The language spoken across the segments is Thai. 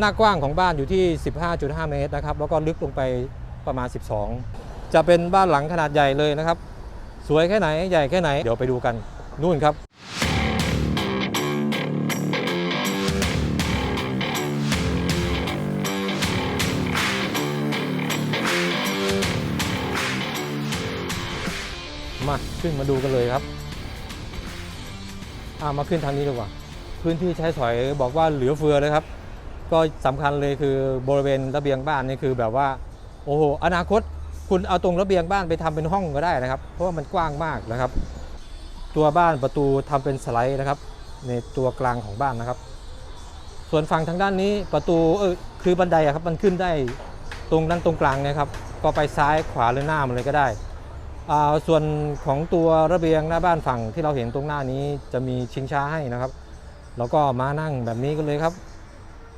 หน้ากว้างของบ้านอยู่ที่ 15.5 เมตรนะครับ แล้วก็ลึกลงไปประมาณ 12 จะเป็นบ้านหลังขนาดใหญ่เลยนะครับ สวยแค่ไหนใหญ่แค่ไหน เดี๋ยวไปดูกันนู่นครับมาขึ้นมาดูกันเลยครับอามาขึ้นทางนี้ดีกว่า พื้นที่ใช้สอยบอกว่าเหลือเฟือเลยครับ ก็สำคัญเลยคือบริเวณระเบียงบ้านนี่คือแบบว่าโอ้โหอนาคตคุณเอาตรงระเบียงบ้านไปทำเป็นห้องก็ได้นะครับ เพราะว่ามันกว้างมากนะครับ ตัวบ้านประตูทำเป็นสไลด์นะครับ ในตัวกลางของบ้านนะครับ ส่วนฝั่งทางด้านนี้ประตูเออคือบันไดอะครับมันขึ้นได้ตรงด้านตรงกลางเนะครับ ก็ไปซ้ายขวาหรือหน้ามันเลยก็ได้อ่าส่วนของตัวระเบียงหน้าบ้านฝั่งที่เราเห็นตรงหน้านี้จะมีชิงช้าให้นะครับ แล้วก็มานั่งแบบนี้กันเลยครับ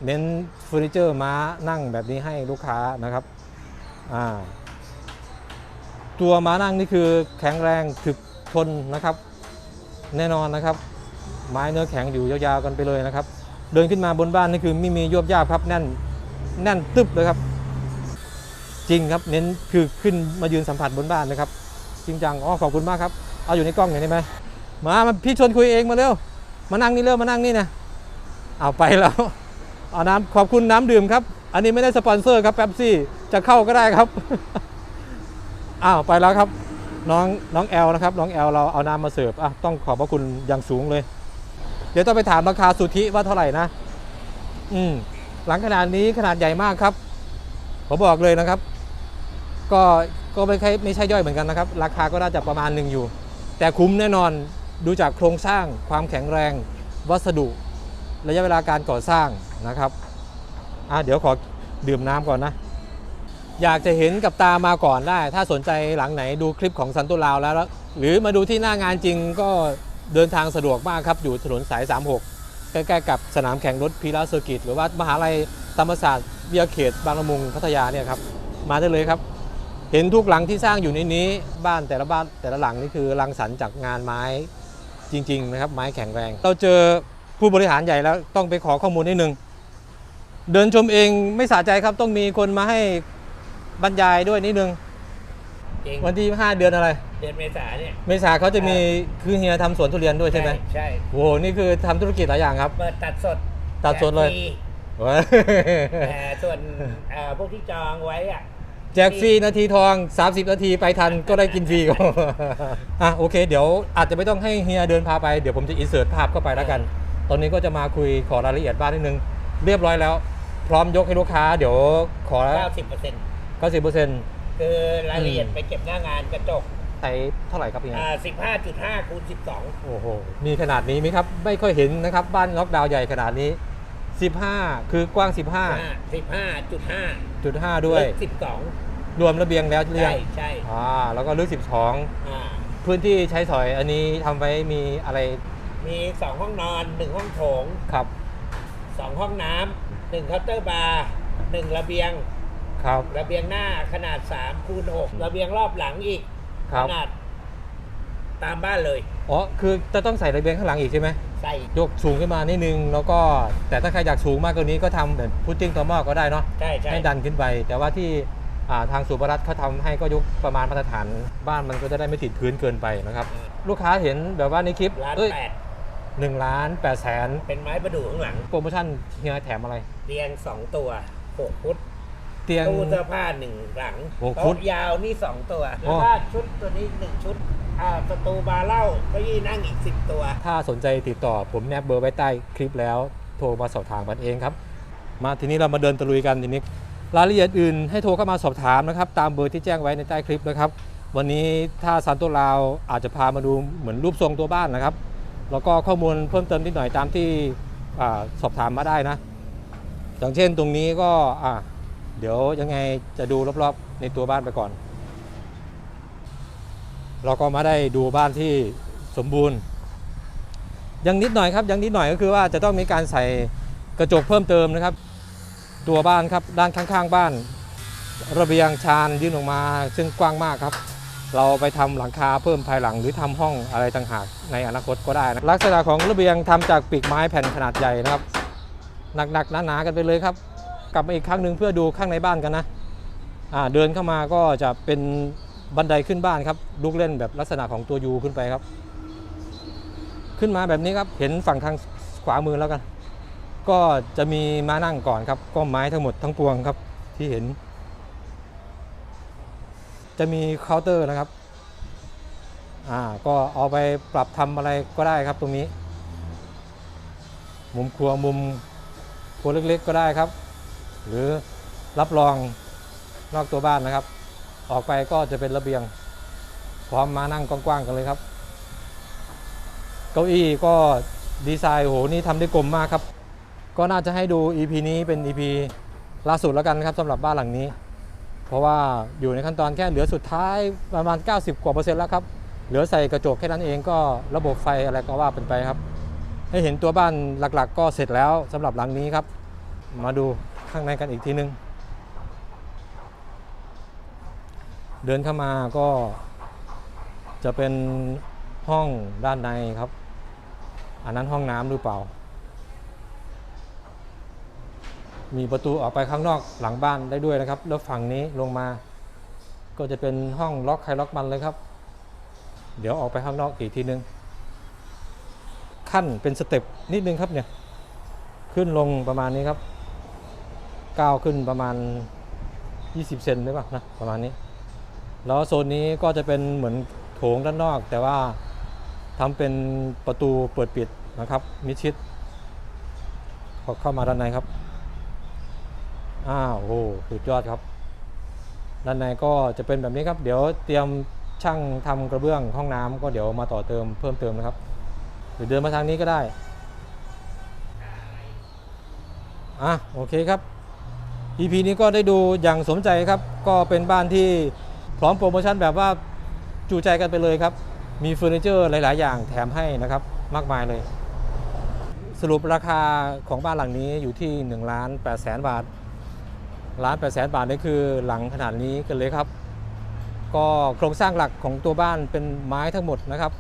เน้นเฟอร์นิเจอร์ม้านั่งแบบนี้ให้ลูกค้านะครับตัวม้านั่งนี่คือแข็งแรงถึกทนนะครับ แน่นอนนะครับ ไม้เนื้อแข็งอยู่ยาวๆกันไปเลยนะครับ เดินขึ้นมาบนบ้านนี่คือไม่มียวบยาบครับแน่นแน่นตึบเลยครับ จริงครับเน้นคือขึ้นมายืนสัมผัสบนบ้านนะครับ จริงจังอ๋อขอบคุณมากครับเอาอยู่ในกล้องหน่อยได้ไหมมามาพี่ชวนคุยเองมาเร็วมานั่งนี่เร็วมานั่งนี่นะเอาไปแล้ว เอาน้ำขอบคุณน้ำดื่มครับ อันนี้ไม่ได้สปอนเซอร์ครับแป๊บซี่จะเข้าก็ได้ครับ อ้าวไปแล้วครับ น้องน้องแอลนะครับ น้องแอลเราเอาน้ำมาเสิร์ฟอะต้องขอบพระคุณอย่างสูงเลย เดี๋ยวต้องไปถามราคาสุทธิว่าเท่าไหร่นะ อืมหลังขนาดนี้ขนาดใหญ่มากครับผมบอกเลยนะครับ ก็ก็ไม่ใช่ไม่ใช่ย่อยเหมือนกันนะครับ ราคาก็น่าจะประมาณหนึ่งอยู่ แต่คุ้มแน่นอนดูจากโครงสร้างความแข็งแรง วัสดุ ระยะเวลาการก่อสร้างนะครับอะเดี๋ยวขอดื่มน้ำก่อนนะ อยากจะเห็นกับตามาก่อนได้ ถ้าสนใจหลังไหนดูคลิปของซันตุลาวแล้ว หรือมาดูที่หน้างานจริงก็เดินทางสะดวกมากครับ อยู่ถนนสาย 36 ใกล้ๆกับสนามแข่งรถพีระเซอร์กิตหรือว่ามหาลัยธรรมศาสตร์วิทยาเขตบางละมุงพัทยาเนี่ยครับ มาได้เลยครับ เห็นทุกหลังที่สร้างอยู่ในนี้ บ้านแต่ละบ้านแต่ละหลังนี่คือรังสรรค์จากงานไม้จริง ๆ นะครับ ไม้แข็งแรง เราเจอ ผู้บริหารใหญ่แล้วต้องไปขอข้อมูลนิดนึง เดินชมเองไม่สะใจครับต้องมีคนมาให้บรรยายด้วยนิดนึง จริงวันที่5เดือนอะไร เดือนเมษาเนี่ยเมษาเขาจะมีคือเฮียทำสวนทุเรียนด้วยใช่ไหมใช่โอ้โหนี่คือทำธุรกิจหลายอย่างครับ เปิดตัดสดตัดสดเลย แจกฟรีเว้ยแต่ส่วนเอ่อพวกที่จองไว้อะแจกฟรีนาทีทอง 30 นาทีไปทันก็ได้กินฟรีก็ อะโอเค เดี๋ยวอาจจะไม่ต้องให้เฮียเดินพาไป เดี๋ยวผมจะอินเสิร์ตภาพเข้าไปแล้วกันต อนนี้ก็จะมาคุยขอรายละเอียดบ้านนิดนึง เรียบร้อยแล้ว พร้อมยกให้ลูกค้า เดี๋ยวขอ90เปอร์เซ็นต์90เปอร์เซ็นต์คือรายละเอียดไปเก็บหน้างานกระจกใส่เท่าไหร่ครับเฮียอ่า15.5คูณ12 โอ้โห มีขนาดนี้ไหมครับ ไม่ค่อยเห็นนะครับ บ้านล็อกดาวน์ใหญ่ขนาดนี้ 15 คือกว้าง 15.5 15.5ด้วยลึก12 รวมระเบียงแล้วเรียใช่งใช่อ่าแล้วก็ลึก 12 อ่าพื้นที่ใช้สอยอันนี้ทำไว้มีอะไร มี2ห้องนอน1ห้องโถงครับ2ห้องน้ำ1เคาน์เตอร์บาร์1ระเบียง ครับ ระเบียงหน้าขนาด3คูณ6ระเบียงรอบหลังอีกครัขบนาด ตามบ้านเลย อ๋อ คือจะต้องใส่ระเบียงข้างหลังอีกใช่ไหมใส่ยกสูงขึ้นมานิดนึง แล้วก็ แต่ถ้าใครอยากสูงมากกว่านี้ก็ทำแบบพุตติ้งตัวหม้อก็ได้เนาะ ใช่ใช่ให้ดันขึ้นไป แต่ว่าที่อ่าทางสุภรัตน์เขาทำให้ก็ยกประมาณมาตรฐาน บ้านมันก็จะได้ไม่ติดพื้นเกินไปนะครับ ลูกค้าเห็นแบบว่าในคลิปล้านเอ้ย แปด หนึ่งล้านแปดแสนเป็นไม้ประดู่ข้างหลัง โปรโมชั่นเฮียแถมอะไร เตียงสองตัวหกฟุตเตียง ตู้เสื้อผ้าหนึ่งหลังหกฟุตโต๊ะยาวนี่สองตัวอ๋แล้อวก็ชุดตัวนี้หนึ่งชุดอ่าประตูบาร์เหล้าเก็ยี่นั่งอีกสิบตัว ถ้าสนใจติดต่อผมแนบเบอร์ไว้ใต้คลิปแล้ว โทรมาสอบถามกันเองครับ มาทีนี้เรามาเดินตะลุยกันทีนี้รายละเอียดอื่นให้โทรเข้ามาสอบถามนะครับ ตามเบอร์ที่แจ้งไว้ในใต้คลิปนะครับ วันนี้ถ้าซันโตลาวอาจจะพามาดูเหมือนรูปทรงตัวบ้านนะครับ แล้วก็ข้อมูลเพิ่มเติมนิดหน่อยตามที่สอบถามมาได้นะ อย่างเช่นตรงนี้ก็เดี๋ยวยังไงจะดูรอบๆในตัวบ้านไปก่อน เราก็มาได้ดูบ้านที่สมบูรณ์ ยังนิดหน่อยครับยังนิดหน่อยก็คือว่าจะต้องมีการใส่กระจกเพิ่มเติมนะครับ ตัวบ้านครับด้านข้างๆบ้าน ระเบียงชานยื่นออกมา ซึ่งกว้างมากครับ เราไปทำหลังคาเพิ่มภายหลังหรือทำห้องอะไรต่างหากในอนาคตก็ได้นะลักษณะของระเบียงทำจากปีกไม้แผ่นขนาดใหญ่นะครับหนักๆหนาๆกันไปเลยครับ กลับมาอีกครั้งหนึ่งเพื่อดูข้างในบ้านกันนะอ่าเดินเข้ามาก็จะเป็นบันไดขึ้นบ้านครับลูกเล่นแบบลักษณะของตัวยูขึ้นไปครับ ขึ้นมาแบบนี้ครับเห็นฝั่งทางขวามือแล้วกัน ก็จะมีม้านั่งก่อนครับ ก็ไม้ทั้งหมดทั้งปวงครับที่เห็น จะมีเคาน์เตอร์นะครับอ่าก็เอาไปปรับทำอะไรก็ได้ครับตรงนี้ มุมครัวมุมครัวเล็กๆก็ได้ครับ หรือรับรองนอกตัวบ้านนะครับ ออกไปก็จะเป็นระเบียง พร้อมมานั่งกว้างๆกันเลยครับ เก้าอี้ก็ดีไซน์โหนี่ทำได้กลมมากครับ ก็น่าจะให้ดู EP นี้เป็น EP ล่าสุดแล้วกันครับสำหรับบ้านหลังนี้ เพราะว่าอยู่ในขั้นตอนแค่เหลือสุดท้ายประมาณ 90 กว่าเปอร์เซ็นต์แล้วครับ เหลือใส่กระจกแค่นั้นเองก็ระบบไฟอะไรก็ว่าเป็นไปครับ ให้เห็นตัวบ้านหลักๆกก็เสร็จแล้วสำหรับหลังนี้ครับ มาดูข้างในกันอีกทีนึง เดินเข้ามาก็จะเป็นห้องด้านในครับ อันนั้นห้องน้ำหรือเปล่า มีประตูออกไปข้างนอกหลังบ้านได้ด้วยนะครับ แล้วฝั่งนี้ลงมา ก็จะเป็นห้องล็อกใครล็อกมันเลยครับ เดี๋ยวออกไปข้างนอกอีกทีนึง ขั้นเป็นสเต็ปนิดนึงครับเนี่ย ขึ้นลงประมาณนี้ครับก้าวขึ้นประมาณ 20 เซนได้ป่ะนะประมาณนี้ แล้วโซนนี้ก็จะเป็นเหมือนโถงด้านนอก แต่ว่าทำเป็นประตูเปิดปิดนะครับ มิดชิดพอเข้ามาด้านในครับ อ้าวโหสุดยอดครับ ด้านในก็จะเป็นแบบนี้ครับ เดี๋ยวเตรียมช่างทำกระเบื้องห้องน้ำก็เดี๋ยวมาต่อเติมเพิ่มเติมนะครับ หรือเดินมาทางนี้ก็ได้อะโอเคครับ EP นี้ก็ได้ดูอย่างสมใจครับ ก็เป็นบ้านที่พร้อมโปรโมชั่นแบบว่าจูใจกันไปเลยครับ มีเฟอร์นิเจอร์หลาย ๆ อย่างแถมให้นะครับ มากมายเลย สรุปราคาของบ้านหลังนี้อยู่ที่1ล้าน8แสนบาท ล้าน8แสนบาทนี่คือหลังขนาดนี้กันเลยครับ ก็โครงสร้างหลักของตัวบ้านเป็นไม้ทั้งหมดนะครับ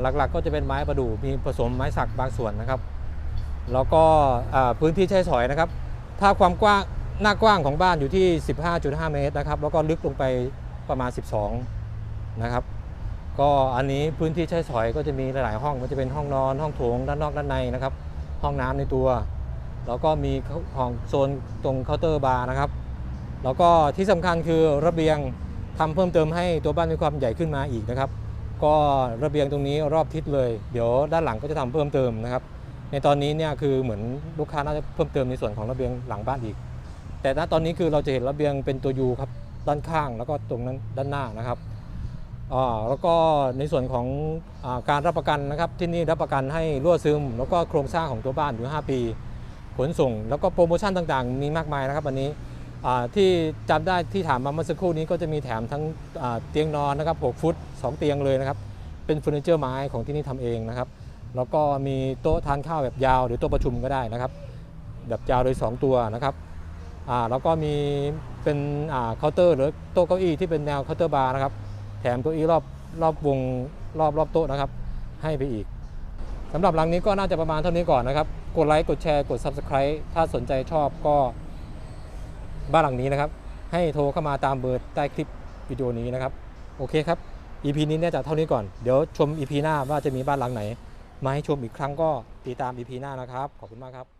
หลักๆก็จะเป็นไม้ประดู่มีผสมไม้สักบางส่วนนะครับ แล้วก็พื้นที่ใช้สอยนะครับ ถ้าความกว้างหน้ากว้างของบ้านอยู่ที่ 15.5 เมตรนะครับ แล้วก็ลึกลงไปประมาณ 12 นะครับ ก็อันนี้พื้นที่ใช้สอยก็จะมีหลาย ๆ ห้อง มันจะเป็นห้องนอน ห้องโถง ด้านนอก ด้านในนะครับ ห้องน้ำในตัว แล้วก็มีห้องโซนตรงเคาน์เตอร์บาร์นะครับ แล้วก็ที่สำคัญคือระเบียงทำเพิ่มเติมให้ตัวบ้านมีความใหญ่ขึ้นมาอีกนะครับ ก็ระเบียงตรงนี้รอบทิศเลย เดี๋ยวด้านหลังก็จะทำเพิ่มเติมนะครับ ในตอนนี้เนี่ยคือเหมือนลูกค้าน่าจะเพิ่มเติมในส่วนของระเบียงหลังบ้านอีก แต่ณตอนนี้คือเราจะเห็นระเบียงเป็นตัวยูครับด้านข้างแล้วก็ตรงนั้นด้านหน้านะครับอ่าแล้วก็ในส่วนของอการรับประกันนะครับที่นี่รับประกันให้รั่วซึม แล้วก็โครงสร้างของตัวบ้านอยู่ 5 ปี ขนส่ง แล้วก็โปรโมชั่นต่างๆ มีมากมายนะครับวันนี้ที่จำได้ที่ถามมาเมื่อสักครู่นี้ก็จะมีแถมทั้งเตียงนอนนะครับ6ฟุต 2 เตียงเลยนะครับ เป็นเฟอร์นิเจอร์ไม้ของที่นี่ทำเองนะครับ แล้วก็มีโต๊ะทานข้าวแบบยาว หรือโต๊ะประชุมก็ได้นะครับ แบบยาวโดย2 ตัวนะครับแล้วก็มีเป็นเคาน์เตอร์หรือโต๊ะเก้าอี้ที่เป็นแนวเคาน์เตอร์บาร์นะครับ แถมเก้าอี้รอบรอบวงรอบรอบโต๊ะนะครับ ให้ไปอีกสำหรับหลังนี้ก็น่าจะประมาณเท่านี้ก่อนนะครับ กดไลค์กดแชร์กด Subscribe ถ้าสนใจชอบก็บ้านหลังนี้นะครับ ให้โทรเข้ามาตามเบอร์ใต้คลิปวิดีโอนี้นะครับ โอเคครับ EP นี้เนี่ยจะเท่านี้ก่อน เดี๋ยวชม EP หน้าว่าจะมีบ้านหลังไหน มาให้ชมอีกครั้งก็ติดตาม EP หน้านะครับ ขอบคุณมากครับ